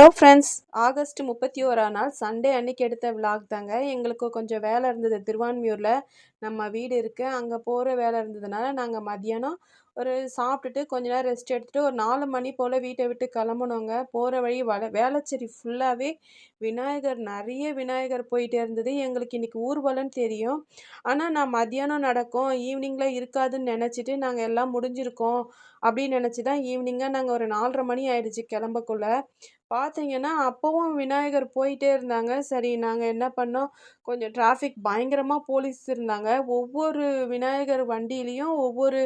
Hello friends August முப்பத்தி ஓராம் நாள் சண்டே அன்னைக்கு எடுத்த விலாக் தாங்க. எங்களுக்கு கொஞ்சம் வேலை இருந்தது. திருவான்மியூரில் நம்ம வீடு இருக்குது அங்கே போகிற வேலை இருந்ததுனால நாங்கள் மதியானம் ஒரு சாப்பிட்டுட்டு கொஞ்ச நேரம் ரெஸ்ட் எடுத்துகிட்டு ஒரு நாலு மணி போல் வீட்டை விட்டு கிளம்புனோங்க. போகிற வழி வள வேளச்சேரி ஃபுல்லாகவே விநாயகர் நிறைய விநாயகர் போயிட்டே இருந்தது. எங்களுக்கு இன்றைக்கி ஊர்வலம்னு தெரியும். ஆனால் நான் மதியானம் நடக்கும். ஈவினிங்கில் இருக்காதுன்னு நினச்சிட்டு நாங்கள் எல்லாம் முடிஞ்சிருக்கோம் அப்படின்னு நினச்சி தான் ஈவினிங்காக நாங்கள் ஒரு நாலரை மணி ஆயிடுச்சு கிளம்பக்குள்ள. பார்த்தீங்கன்னா அப்போவும் விநாயகர் போயிட்டே இருந்தாங்க. சரி நாங்கள் என்ன பண்ணோம்? கொஞ்சம் டிராஃபிக் பயங்கரமாக போலீஸ் இருந்தாங்க. ஒவ்வொரு விநாயகர் வண்டியிலையும் ஒவ்வொரு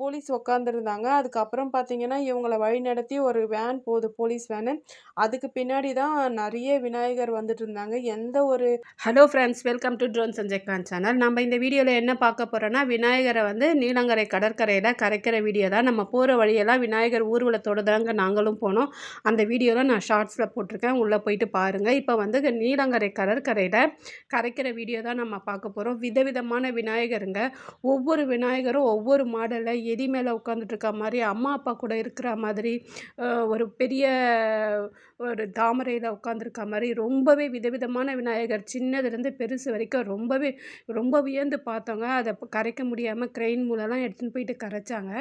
போலீஸ் உட்காந்துருந்தாங்க அதுக்கப்புறம் பார்த்தீங்கன்னா இவங்கள வழிநடத்தி ஒரு வேன் போகுது போலீஸ் வேனு அதுக்கு பின்னாடி தான் நிறைய விநாயகர் வந்துட்டு இருந்தாங்க. எந்த ஒரு hello friends welcome to drone Sanjay Khan channel நம்ம இந்த வீடியோவில் என்ன பார்க்க போகிறோன்னா விநாயகரை வந்து நீலங்கரை கடற்கரையில் கரைக்கிற வீடியோ தான். நம்ம போகிற வழியெல்லாம் விநாயகர் ஊர்வலத்தோடு தாங்க நாங்களும் போனோம். அந்த வீடியோவில் நான் ஷார்ட்ஸில் போட்டிருக்கேன். உள்ளே போயிட்டு பாருங்கள் இப்போ வந்து நீலங்கரை கடற்கரையில் கரைக்கிற வீடியோ தான் நம்ம பார்க்க போகிறோம் விதவிதமான விநாயகருங்க. ஒவ்வொரு விநாயகரும் ஒவ்வொரு மாடலில் எதி மேலே உட்காந்துட்ருக்க மாதிரி அம்மா அப்பா கூட இருக்கிற மாதிரி ஒரு பெரிய ஒரு தாமரையில் உட்காந்துருக்க மாதிரி ரொம்பவே விதவிதமான விநாயகர் சின்னதுலேருந்து பெருசு வரைக்கும் ரொம்பவே ரொம்ப வியந்து பார்த்தோங்க. அதை கரைக்க முடியாமல் க்ரெயின் மூலம்லாம் எடுத்துன்னு போயிட்டு கரைச்சாங்க.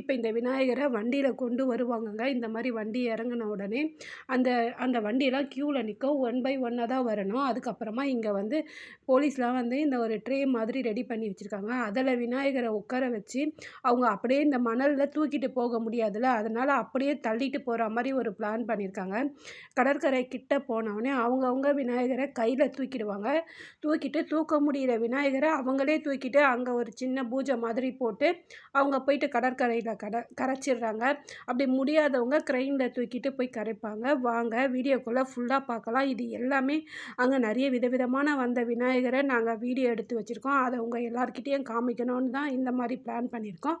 இப்போ இந்த விநாயகரை வண்டியில் கொண்டு வருவாங்கங்க. இந்த மாதிரி வண்டி இறங்கின உடனே அந்த அந்த வண்டியெல்லாம் க்யூவில் நிற்கும் ஒன் பை ஒன்னாக தான் வரணும். அதுக்கப்புறமா இங்கே வந்து போலீஸ்லாம் வந்து இந்த ஒரு ட்ரே மாதிரி ரெடி பண்ணி வச்சுருக்காங்க. அதில் விநாயகரை உட்கார வச்சு அவங்க அப்படியே இந்த மணலில் தூக்கிட்டு போக முடியாதுல்ல? அதனால் அப்படியே தள்ளிட்டு போகிற மாதிரி ஒரு பிளான் பண்ணியிருக்காங்க கடற்கரை கிட்ட போனவுடனே அவங்கவுங்க விநாயகரை கையில் தூக்கிடுவாங்க. தூக்கிட்டு தூக்க முடியிற விநாயகரை அவங்களே தூக்கிட்டு அங்கே ஒரு சின்ன பூஜை மாதிரி போட்டு அவங்க போயிட்டு கடற்கரையில் கட கரைச்சிடுறாங்க. அப்படி முடியாதவங்க க்ரெயினில் தூக்கிட்டு போய் கரைப்பாங்க. வாங்க வீடியோக்குள்ளே ஃபுல்லாக பார்க்கலாம். இது எல்லாமே அங்கே நிறைய விதவிதமான வந்த விநாயகரை நாங்கள் வீடியோ எடுத்து வச்சுருக்கோம். அதை உங்கள் எல்லார்கிட்டேயும் காமிக்கணும்னு தான் இந்த மாதிரி பிளான் பண்ணியிருக்கோம்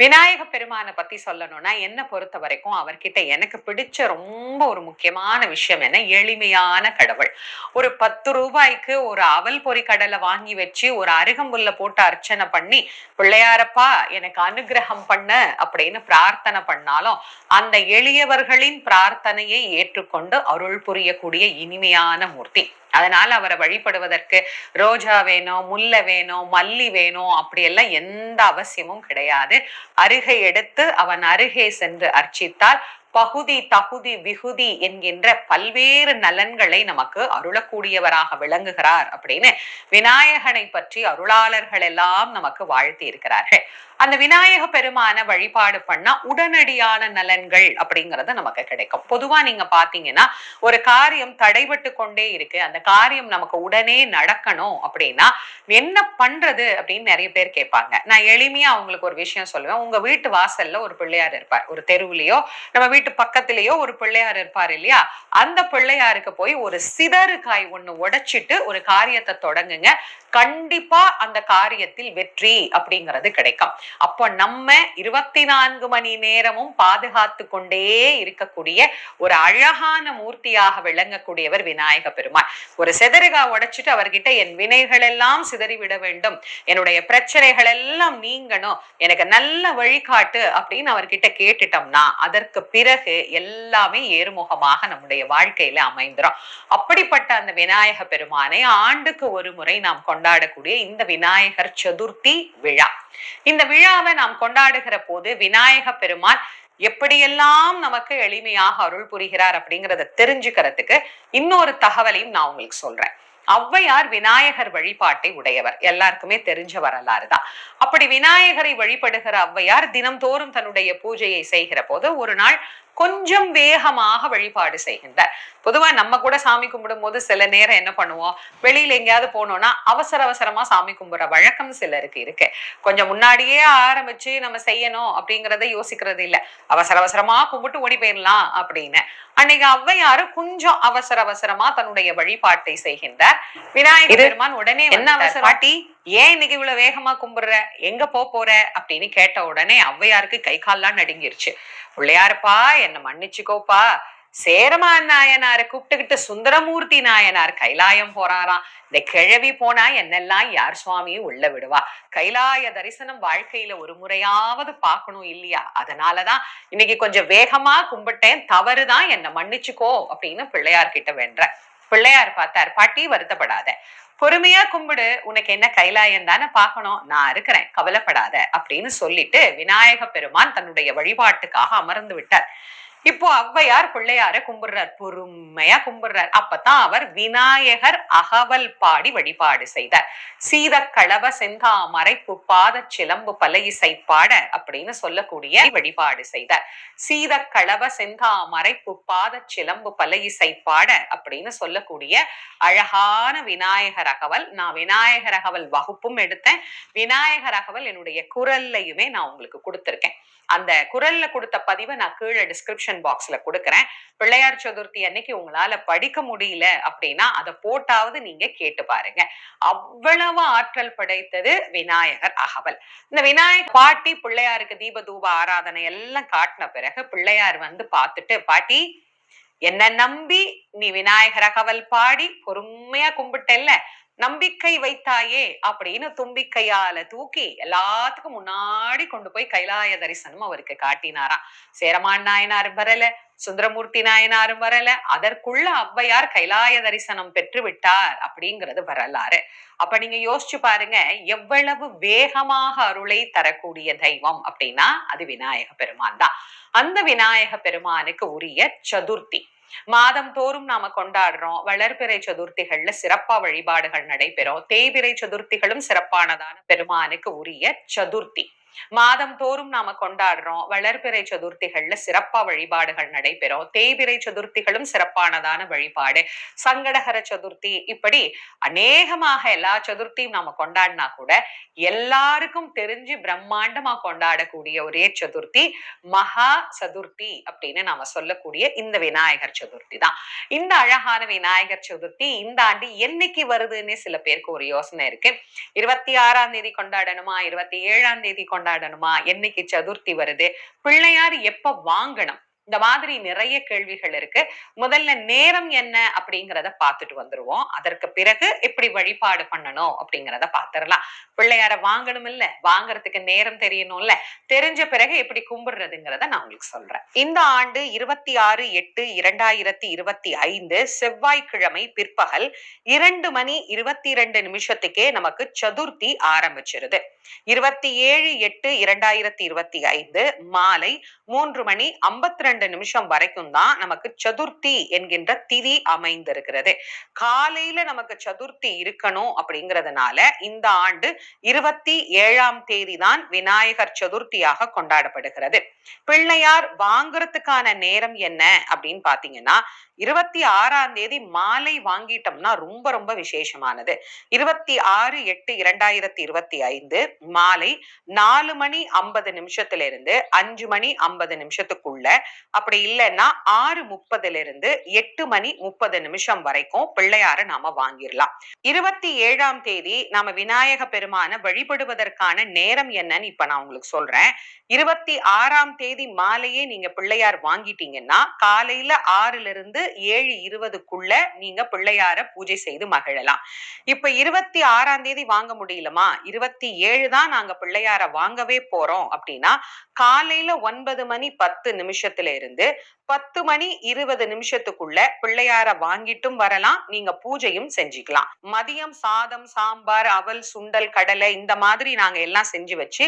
விநாயக பெருமானை பத்தி சொல்லணும்னா என்ன பொறுத்த வரைக்கும் அவர்கிட்ட எனக்கு பிடிச்ச ரொம்ப ஒரு முக்கியமான விஷயம் என்ன? எளிமையான கடவுள். ஒரு பத்து ரூபாய்க்கு ஒரு அவல் பொறி கடலை வாங்கி வச்சு ஒரு அருகம்புல்ல போட்டு அர்ச்சனை பண்ணி பிள்ளையாரப்பா எனக்கு அனுகிரகம் பண்ண அப்படின்னு பிரார்த்தனை பண்ணாலும் அந்த எளியவர்களின் பிரார்த்தனையை ஏற்றுக்கொண்டு அருள் புரியக்கூடிய இனிமையான மூர்த்தி. அதனால அவரை வழிபடுவதற்கு ரோஜா வேணும் முல்லை வேணும் மல்லி வேணும் அப்படியெல்லாம் எந்த அவசியமும் கிடையாது. அருகே எடுத்து அவன் அருகே சென்று அர்ச்சித்தால் பகுதி தகுதி விகுதி என்கின்ற பல்வேறு நலன்களை நமக்கு அருளக்கூடியவராக விளங்குகிறார் அப்படின்னு விநாயகனை பற்றி அருளாளர்கள் எல்லாம் நமக்கு வாழ்த்தி இருக்கிறார்கள். அந்த விநாயக பெருமான வழிபாடு பண்ணா உடனடியான நலன்கள் அப்படிங்கிறது நமக்கு கிடைக்கும். பொதுவா நீங்க பாத்தீங்கன்னா ஒரு காரியம் தடைபட்டு கொண்டே இருக்கு. அந்த காரியம் நமக்கு உடனே நடக்கணும் அப்படின்னா என்ன பண்றது அப்படின்னு நிறைய பேர் கேட்பாங்க. நான் எளிமையா அவங்களுக்கு ஒரு விஷயம் சொல்லுவேன். உங்க வீட்டு வாசல்ல ஒரு பிள்ளையார் இருப்பார். ஒரு தெருவுலயோ நம்ம வீட்டு பக்கத்திலேயோ ஒரு பிள்ளையார் இருப்பார் இல்லையா? அந்த பிள்ளையாருக்கு போய் ஒரு சிதறு காய் ஒண்ணு உடைச்சிட்டு ஒரு காரியத்தை தொடங்குங்க. கண்டிப்பா அந்த காரியத்தில் வெற்றி அப்படிங்கிறது கிடைக்கும். அப்போ நம்ம இருபத்தி நான்கு மணி நேரமும் பாதுகாத்து கொண்டே இருக்கக்கூடிய ஒரு அழகான மூர்த்தியாக விளங்கக்கூடியவர் விநாயக பெருமாள். ஒரு செதறுகா உடைச்சிட்டு அவர்கிட்ட என் வினைகள் எல்லாம் சிதறிவிட வேண்டும். என்னுடைய பிரச்சனைகள் எல்லாம் நீங்கணும். எனக்கு நல்ல வழிகாட்டு. அப்படின்னு அவர்கிட்ட கேட்டுட்டோம்னா அதற்கு பிறகு பிறகு எல்லாமே ஏறுமுகமாக நம்முடைய வாழ்க்கையில அமைந்துரும். அப்படிப்பட்ட அந்த விநாயக பெருமானை ஆண்டுக்கு ஒரு முறை நாம் கொண்டாடக்கூடிய இந்த விநாயகர் சதுர்த்தி விழா. இந்த விழாவை நாம் கொண்டாடுகிற போது விநாயக பெருமான் எப்படியெல்லாம் நமக்கு எளிமையாக அருள் புரிகிறார் அப்படிங்கிறத தெரிஞ்சுக்கிறதுக்கு இன்னொரு தகவலையும் நான் உங்களுக்கு சொல்றேன். ஔவையார் விநாயகர் வழிபாட்டை உடையவர். எல்லாருக்குமே தெரிஞ்ச வரலாறு தான். அப்படி விநாயகரை வழிபடுகிற ஔவையார் தினம்தோறும் தன்னுடைய பூஜையை செய்கிற போது ஒரு நாள் கொஞ்சம் வேகமாக வழிபாடு செய்கின்றார். பொதுவா நம்ம கூட சாமி கும்பிடும் போது சில நேரம் என்ன பண்ணுவோம்? வெளியில எங்கேயாவது போனோம்னா அவசர அவசரமா சாமி கும்பிடுற வழக்கம் சிலருக்கு இருக்கு. கொஞ்சம் முன்னாடியே ஆரம்பிச்சு நம்ம செய்யணும் அப்படிங்கறத யோசிக்கிறது இல்ல. அவசர அவசரமா கும்பிட்டு ஓடி போயிடலாம் அப்படின்னு. அன்னைக்கு ஔவையாரு கொஞ்சம் அவசர அவசரமா தன்னுடைய வழிபாட்டை செய்கின்றார். விநாயகர் பெருமான் உடனே என்ன அவசர பாட்டி ஏன் இன்னைக்கு இவ்வளவு வேகமா கும்பிடுற? எங்க போ போற? அப்படின்னு கேட்ட உடனே ஔவையாருக்கு கை கால்லாம் நடுங்கிருச்சு. பிள்ளையாருப்பா என்ன மன்னிச்சுக்கோப்பா. சேரமான் நாயனாரை கூப்பிட்டுக்கிட்டு சுந்தரமூர்த்தி நாயனார் கைலாயம் போறாராம். இந்த கிழவி போனா என்னெல்லாம் யார் சுவாமியும் உள்ள விடுவா? கைலாய தரிசனம் வாழ்க்கையில ஒரு முறையாவது பார்க்கணும் இல்லையா? அதனாலதான் இன்னைக்கு கொஞ்சம் வேகமா கும்பிட்டேன். தவறுதான் என்ன மன்னிச்சுக்கோ அப்படின்னு பிள்ளையார் கிட்ட வென்ற பிள்ளையார் பார்த்தார் பாட்டி வருத்தப்படாத. பொறுமையா கும்பிடு உனக்கு என்ன கைலாயம் தானே பார்க்கணும் நான் இருக்கிறேன் கவலைப்படாத அப்படின்னு சொல்லிட்டு விநாயக பெருமான் தன்னுடைய வழிபாட்டுக்காக அமர்ந்து விட்டார். இப்போ ஔவையார் பிள்ளையார கும்பிடுறார் பொறுமையா கும்பிடுறார். அப்பதான் அவர் விநாயகர் அகவல் பாடி வழிபாடு செய்தார். சீத களவ செந்தாமரை புப்பாத சிலம்பு பல இசை பாட அப்படின்னு சொல்லக்கூடிய வழிபாடு செய்தார். சீத களவ செந்தாமரை புப்பாத சிலம்பு பல இசை பாட அப்படின்னு சொல்லக்கூடிய அழகான விநாயகர் அகவல். நான் விநாயகர் அகவல் வகுப்பும் எடுத்தேன். விநாயகர் அகவல் என்னுடைய குரல்லையுமே நான் உங்களுக்கு கொடுத்திருக்கேன். அந்த குரல்ல கொடுத்த பதிவை நான் கீழே டிஸ்கிரிப்ஷன் பாக்ஸ்ல கொடுக்குறேன். பிள்ளையார் சதுர்த்தி அன்னைக்கு உங்களால படிக்க முடியல அப்படின்னா அதை போட்டாவது நீங்க கேட்டு பாருங்க. அவ்வளவு ஆற்றல் படைத்தது விநாயகர் அகவல். இந்த விநாயகர் பாட்டி பிள்ளையாருக்கு தீப தூப ஆராதனை எல்லாம் காட்டின பிறகு பிள்ளையார் வந்து பார்த்துட்டு பாட்டி என்ன நம்பி நீ விநாயகர் அகவல் பாடி பொறுமையா கும்பிட்டல்ல? நம்பிக்கை வைத்தாயே அப்படின்னு தும்பிக்கையால தூக்கி எல்லாத்துக்கும் முன்னாடி கொண்டு போய் கைலாய தரிசனம் அவருக்கு காட்டினாராம். சேரமான் நாயனாரும் வரல சுந்தரமூர்த்தி நாயனாரும் வரல அதற்குள்ள ஔவையார் கைலாய தரிசனம் பெற்று விட்டார் அப்படிங்கிறது வரலாறு. அப்ப நீங்க யோசிச்சு பாருங்க எவ்வளவு வேகமாக அருளை தரக்கூடிய தெய்வம் அப்படின்னா அது விநாயக பெருமான் தான். அந்த விநாயக பெருமானுக்கு உரிய சதுர்த்தி. மாதம் தோறும் நாம கொண்டாடுறோம். வளர்பிறை சதுர்த்திகள்ல சிறப்பா வழிபாடுகள் நடைபெறும். தேய்பிறை சதுர்த்திகளும் சிறப்பானதான பெருமானுக்கு உரிய சதுர்த்தி. மாதம் தோறும் நாம கொண்டாடுறோம். வளர்பிறை சதுர்த்திகள்ல சிறப்பா வழிபாடுகள் நடைபெறும். தேய்பிறை சதுர்த்திகளும் சிறப்பானதான வழிபாடு. சங்கடகர சதுர்த்தி இப்படி அநேகமாக எல்லா சதுர்த்தியும் நாம கொண்டாடினா கூட எல்லாருக்கும் தெரிஞ்சு பிரம்மாண்டமா கொண்டாடக்கூடிய ஒரே சதுர்த்தி மகா சதுர்த்தி அப்படின்னு நாம சொல்லக்கூடிய இந்த விநாயகர் சதுர்த்தி தான். இந்த அழகான விநாயகர் சதுர்த்தி இந்த ஆண்டு என்னைக்கு வருதுன்னு சில பேருக்கு ஒரு யோசனை இருக்கு. இருபத்தி ஆறாம் தேதி கொண்டாடணுமா? இருபத்தி ஏழாம் தேதி கொண்டாடணுமா? என்னைக்கு சதுர்த்தி வருது? பிள்ளையார் எப்ப வாங்கணும்? இந்த மாதிரி நிறைய கேள்விகள் இருக்கு. முதல்ல நேரம் என்ன அப்படிங்கிறத பார்த்துட்டு வந்துருவோம். அதற்கு பிறகு எப்படி வழிபாடு பண்ணணும் அப்படிங்கிறத பார்த்துடலாம். பிள்ளையார வாங்கணும் இல்ல வாங்குறதுக்கு நேரம் தெரியணும்ல? தெரிஞ்ச பிறகு எப்படி கும்பிடுறதுங்கிறத நான் உங்களுக்கு சொல்றேன். இந்த ஆண்டு இருபத்தி ஆறு எட்டு இரண்டாயிரத்தி இருபத்தி ஐந்து செவ்வாய்க்கிழமை பிற்பகல் இரண்டு மணி இருபத்தி இரண்டு நிமிஷத்துக்கே நமக்கு சதுர்த்தி ஆரம்பிச்சிருது. இருபத்தி ஏழு எட்டு இரண்டாயிரத்தி இருபத்தி ஐந்து மாலை மூன்று மணி ஐம்பத்தி ரெண்டு நிமிஷம் வரைக்கும் தான் நமக்கு சதுர்த்தி என்கின்ற திதி அமைந்திருக்கிறது. காலையில நமக்கு சதுர்த்தி இருக்கணும் அப்படிங்கிறதுனால இந்த ஆண்டு இருபத்தி ஏழாம் தேதி தான் விநாயகர் சதுர்த்தியாக கொண்டாடப்படுகிறது. பிள்ளையார் வாங்குறதுக்கான நேரம் என்ன அப்படின்னு பாத்தீங்கன்னா இருபத்தி ஆறாம் தேதி மாலை வாங்கிட்டோம்னா ரொம்ப ரொம்ப விசேஷமானது. இருபத்தி ஆறு எட்டு இரண்டாயிரத்தி இருபத்தி ஐந்து மாலை நாலு மணி ஐம்பது நிமிஷத்துல இருந்து அஞ்சு மணி ஐம்பது நிமிஷத்துக்குள்ள அப்படி இல்லைன்னா ஆறு முப்பதுல இருந்து எட்டு மணி முப்பது நிமிஷம் வரைக்கும் பிள்ளையார நாம வாங்கிடலாம். இருபத்தி ஏழாம் தேதி நாம விநாயக பெருமான வழிபடுவதற்கான நேரம் என்னன்னு இப்ப நான் உங்களுக்கு சொல்றேன். இருபத்தி ஆறாம் தேதி மாலையே நீங்க பிள்ளையார் வாங்கிட்டீங்கன்னா காலையில ஆறுல இருந்து ஏழு இருபதுக்குள்ள நீங்க பிள்ளையார பூஜை செய்து மகிழலாம். இப்ப இருபத்தி ஆறாம் தேதி வாங்க முடியலமா? இருபத்தி ஏழு தான் நாங்க பிள்ளையார வாங்கவே போறோம் அப்படின்னா காலையில ஒன்பது மணி பத்து நிமிஷத்துல இருந்து பத்து மணி இருபது நிமிஷத்துக்குள்ள பிள்ளையார வாங்கிட்டும் வரலாம். நீங்க பூஜையும் செஞ்சுக்கலாம். மதியம் சாதம் சாம்பார் அவல் சுண்டல் கடலை இந்த மாதிரி நாங்க எல்லாம் செஞ்சு வச்சு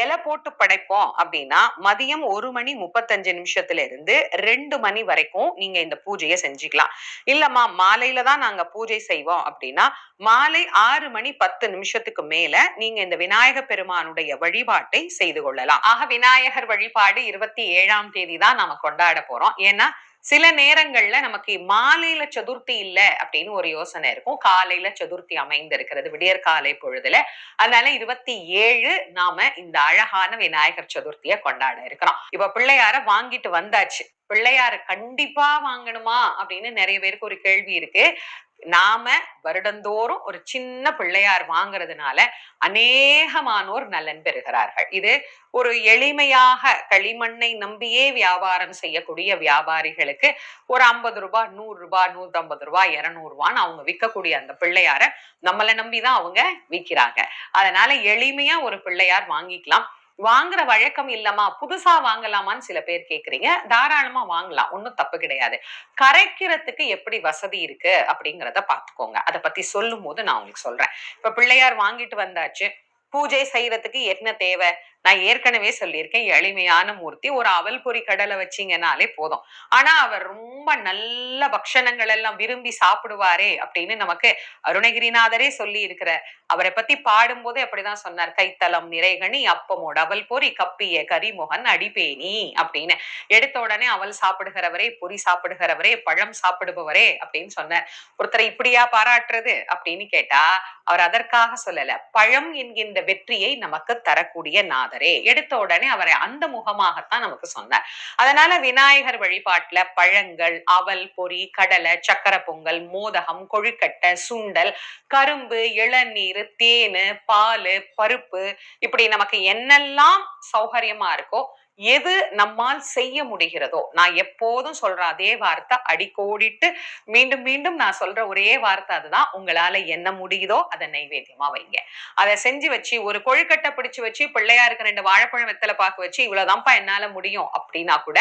இலை போட்டு படைப்போம் அப்படின்னா மதியம் ஒரு மணி முப்பத்தஞ்சு நிமிஷத்துல இருந்து ரெண்டு மணி வரைக்கும் நீங்க இந்த பூஜையை செஞ்சுக்கலாம். இல்லம்மா மாலையில தான் நாங்க பூஜை செய்வோம் அப்படின்னா மாலை ஆறு மணி பத்து நிமிஷத்துக்கு மேல நீங்க இந்த விநாயக பெருமானுடைய வழிபாட்டை செய்து கொள்ளலாம். ஆக விநாயகர் வழிபாடு இருபத்தி ஏழாம் தேதி தான் நாம கொண்டாட போறோம். ஏன்னா சில நேரங்கள்ல நமக்கு மாலையில சதுர்த்தி இல்ல அப்படின்னு ஒரு யோசனை இருக்கும். காலையில சதுர்த்தி அமைந்து இருக்கிறது விடியற் காலை பொழுதுல. அதனால இருபத்தி ஏழு நாம இந்த அழகான விநாயகர் சதுர்த்தியை கொண்டாட இருக்கிறோம். இப்ப பிள்ளையார வாங்கிட்டு வந்தாச்சு. பிள்ளையார கண்டிப்பா வாங்கணுமா அப்படின்னு நிறைய பேருக்கு ஒரு கேள்வி இருக்கு. நாம வருடந்தோறும் ஒரு சின்ன பிள்ளையார் வாங்குறதுனால அநேகமானோர் நலன் பெறுகிறார்கள். இது ஒரு எளிமையாக களிமண்ணை நம்பியே வியாபாரம் செய்யக்கூடிய வியாபாரிகளுக்கு ஒரு ஐம்பது ரூபாய் நூறு ரூபாய் நூத்தி ஐம்பது ரூபாய் இருநூறு அவங்க விற்கக்கூடிய அந்த பிள்ளையார நம்மளை நம்பிதான் அவங்க விற்கிறாங்க அதனால எளிமையா ஒரு பிள்ளையார் வாங்கிக்கலாம். வாங்குற வழக்கம் இல்லமா புதுசா வாங்கலாமான்னு சில பேர் கேக்குறீங்க. தாராளமா வாங்கலாம். ஒன்றும் தப்பு கிடையாது. கரைக்கிறதுக்கு எப்படி வசதி இருக்கு அப்படிங்கிறத பாத்துக்கோங்க. அதை பத்தி சொல்லும் போது நான் உங்களுக்கு சொல்றேன். இப்ப பிள்ளையார் வாங்கிட்டு வந்தாச்சு. பூஜை செய்யறதுக்கு என்ன தேவை? நான் ஏற்கனவே சொல்லியிருக்கேன் எளிமையான மூர்த்தி. ஒரு அவல் பொறி கடலை வச்சீங்கன்னாலே போதும். ஆனா அவர் ரொம்ப நல்ல பக்ஷணங்கள் எல்லாம் விரும்பி சாப்பிடுவாரே அப்படின்னு நமக்கு அருணகிரிநாதரே சொல்லி இருக்கிற அவரை பத்தி பாடும்போதே அப்படிதான் சொன்னார். கைத்தலம் நிறைகணி அப்பமோட அவல் பொறி கப்பிய கரிமுகன் அடிபேணி அப்படின்னு. எடுத்த உடனே அவல் சாப்பிடுகிறவரே பொரி சாப்பிடுகிறவரே பழம் சாப்பிடுபவரே அப்படின்னு சொன்னார். ஒருத்தரை இப்படியா பாராட்டுறது அப்படின்னு கேட்டா அவர் அதற்காக சொல்லல. பழம் என்கின்ற வெற்றியை நமக்கு தரக்கூடிய நாதர். எடுத்த உடனே அவரை அந்த முகமாகத்தான் நமக்கு சொன்னார். அதனால விநாயகர் வழிபாட்டுல பழங்கள் அவல் பொறி கடலை சக்கர பொங்கல் மோதகம் கொழுக்கட்டை சுண்டல் கரும்பு இளநீர் தேனு பால் பருப்பு இப்படி நமக்கு என்னெல்லாம் சௌகரியமா இருக்கோ எது நம்மால் செய்ய முடிகிறதோ நான் எப்போதும் சொல்ற அதே வார்த்தை அடிக்கோடிட்டு மீண்டும் மீண்டும் நான் சொல்ற ஒரே வார்த்தை அதுதான். உங்களால என்ன முடியுதோ அதை நைவேத்தியமா வைங்க. அதை செஞ்சு வச்சு ஒரு கொழுக்கட்டை பிடிச்சு வச்சு பிள்ளையாருக்கு ரெண்டு வாழைப்பழம் வெத்தலை பாக்கு வச்சு இவ்வளவுதான்ப்பா என்னால முடியும் அப்படின்னா கூட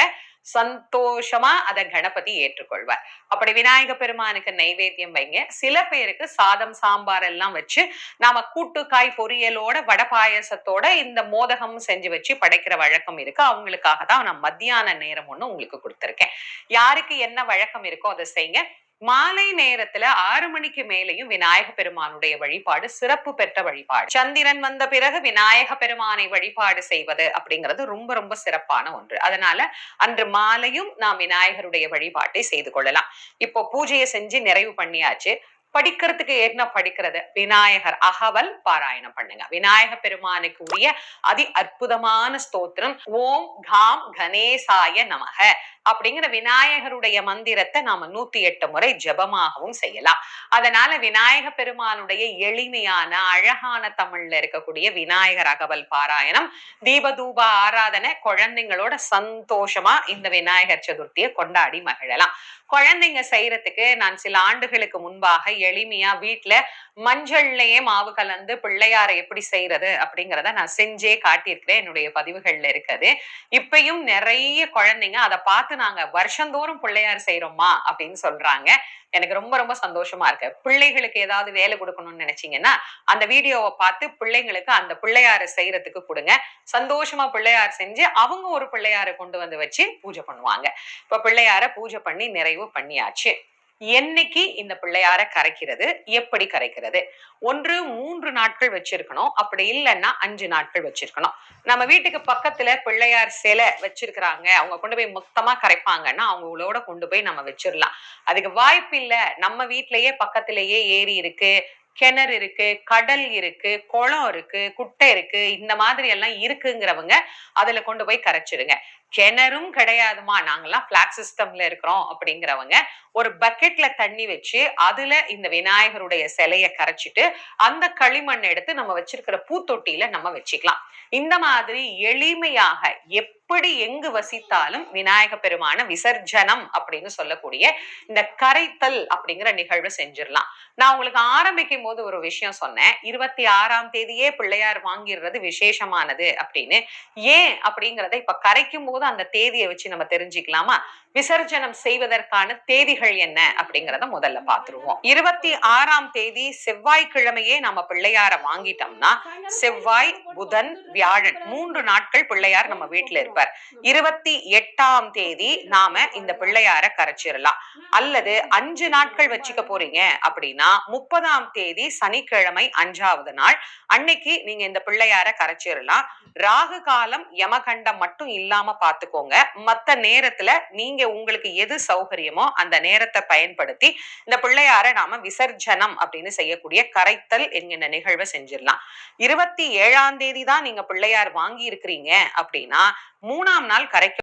சந்தோஷமா அதை கணபதி ஏற்றுக்கொள்வார். அப்படி விநாயக பெருமானுக்கு நைவேத்தியம் வைங்க. சில பேருக்கு சாதம் சாம்பார் எல்லாம் வச்சு நாம கூட்டுக்காய் பொரியலோட வடை பாயசத்தோட இந்த மோதகம் செஞ்சு வச்சு படைக்கிற வழக்கம் இருக்கு. அவங்களுக்காக தான் நான் மத்தியான நேரம் ஒண்ணு உங்களுக்கு கொடுத்துருக்கேன். யாருக்கு என்ன வழக்கம் இருக்கோ அதை செய்யுங்க. மாலை நேரத்துல ஆறு மணிக்கு மேலையும் விநாயக பெருமானுடைய வழிபாடு சிறப்பு பெற்ற வழிபாடு. சந்திரன் வந்த பிறகு விநாயக பெருமானை வழிபாடு செய்வது அப்படிங்கிறது ரொம்ப ரொம்ப சிறப்பான ஒன்று. அதனால அன்று மாலையும் நாம் விநாயகருடைய வழிபாட்டை செய்து கொள்ளலாம். இப்போ பூஜையை செஞ்சு நிறைவு பண்ணியாச்சு. படிக்கிறதுக்கு என்ன படிக்கிறது. விநாயகர் அகவல் பாராயணம் பண்ணுங்க. விநாயக பெருமானுக்கு உரிய அதி அற்புதமான ஸ்தோத்திரம். ஓம் காம் கணேசாய நமக அப்படிங்கிற விநாயகருடைய மந்திரத்தை நாம நூத்தி எட்டு முறை ஜபமாகவும் செய்யலாம். அதனால விநாயக பெருமானுடைய எளிமையான அழகான தமிழ்ல இருக்கக்கூடிய விநாயகர் அகவல் பாராயணம் தீபதூப ஆராதனை குழந்தைங்களோட சந்தோஷமா இந்த விநாயகர் சதுர்த்தியை கொண்டாடி மகிழலாம். குழந்தைங்க செய்யறதுக்கு நான் சில ஆண்டுகளுக்கு முன்பாக எளிமையா வீட்டுல மஞ்சள்லயே மாவு கலந்து பிள்ளையாரை எப்படி செய்யறது அப்படிங்கிறத நான் செஞ்சே காட்டியிருக்கிறேன். என்னுடைய பதிவுகள்ல இருக்குது. இப்பயும் நிறைய குழந்தைங்க அதை பார்த்து நாங்க வருஷந்தோறும் பிள்ளையார் செய்யறோமா அப்படின்னு சொல்றாங்க. எனக்கு ரொம்ப ரொம்ப சந்தோஷமா இருக்கு. பிள்ளைகளுக்கு ஏதாவது வேலை கொடுக்கணும்னு நினைச்சீங்கன்னா அந்த வீடியோவை பார்த்து பிள்ளைங்களுக்கு அந்த பிள்ளையாரை செய்யறதுக்கு கொடுங்க. சந்தோஷமா பிள்ளையார் செஞ்சு அவங்க ஒரு பிள்ளையாரை கொண்டு வந்து வச்சு பூஜை பண்ணுவாங்க. இப்ப பிள்ளையார பூஜை பண்ணி நிறைவு பண்ணியாச்சு. என்னைக்கு இந்த பிள்ளையார கரைக்கிறது? எப்படி கரைக்கிறது? ஒன்று மூன்று நாட்கள் வச்சிருக்கணும். அப்படி இல்லைன்னா அஞ்சு நாட்கள் வச்சிருக்கணும். நம்ம வீட்டுக்கு பக்கத்துல பிள்ளையார் சிலை வச்சிருக்கிறாங்க. அவங்க கொண்டு போய் மொத்தமா கரைப்பாங்கன்னா அவங்களோட கொண்டு போய் நம்ம வச்சிடலாம் அதுக்கு வாய்ப்பு இல்ல. நம்ம வீட்லயே பக்கத்திலேயே ஏரி இருக்கு கிணறு இருக்கு கடல் இருக்கு குளம் இருக்கு குட்டை இருக்கு இந்த மாதிரி எல்லாம் இருக்குங்கிறவங்க அதுல கொண்டு போய் கரைச்சிருங்க கிணறும் கிடையாதுமா? நாங்கெல்லாம் பிளாட் சிஸ்டம்ல இருக்கிறோம் அப்படிங்கிறவங்க ஒரு பக்கெட்ல தண்ணி வச்சு அதுல இந்த விநாயகருடைய சிலைய கரைச்சிட்டு அந்த களிமண் எடுத்து நம்ம வச்சிருக்கிற பூத்தொட்டியில நம்ம வச்சுக்கலாம். இந்த மாதிரி எளிமையாக எப்படி எங்கு வசித்தாலும் விநாயக பெருமான விசர்ஜனம் அப்படின்னு சொல்லக்கூடிய இந்த கரைத்தல் அப்படிங்கிற நிகழ்வு செஞ்சிடலாம். நான் உங்களுக்கு ஆரம்பிக்கும் போது ஒரு விஷயம் சொன்னேன். இருபத்தி ஆறாம் தேதியே பிள்ளையார் வாங்கிடுறது விசேஷமானது அப்படின்னு. ஏன் அப்படிங்கிறத இப்ப கரைக்கும் போது அந்த தேதியை வச்சு நம்ம தெரிஞ்சுக்கலாமா? விசர்ஜனம் செய்வதற்கான தேதிகள் என்ன அப்படிங்கிறத முதல்ல பாத்துருவோம் இருபத்தி ஆறாம் தேதி செவ்வாய்க்கிழமையே நம்ம பிள்ளையார வாங்கிட்டோம்னா செவ்வாய் புதன் வியாழன் மூன்று நாட்கள் பிள்ளையார் நம்ம வீட்டுல இருப்பார். இருபத்தி எட்டாம் தேதி நாம இந்த பிள்ளையார கரைச்சிடலாம் அல்லது அஞ்சு நாட்கள் வச்சுக்க போறீங்க அப்படின்னா முப்பதாம் தேதி சனிக்கிழமை அஞ்சாவது நாள் அன்னைக்கு நீங்க இந்த பிள்ளையார கரைச்சிடலாம் ராகு காலம் யமகண்டம் மட்டும் இல்லாம பாத்துக்கோங்க. மத்த நேரத்துல நீங்க உங்களுக்கு எது சௌகரியமோ அந்த நேரத்தை பயன்படுத்தி இந்த பிள்ளையார நாம விசர்ஜனம் அப்படின்னு செய்யக்கூடிய கரைத்தல் என்கின்ற நிகழ்வை செஞ்சிடலாம் இருபத்தி ஏழாம் தேதி தான் நீங்க பிள்ளையார் வாங்கி இருக்கிறீங்க அப்படின்னா மூணாம் நாள் கரைக்க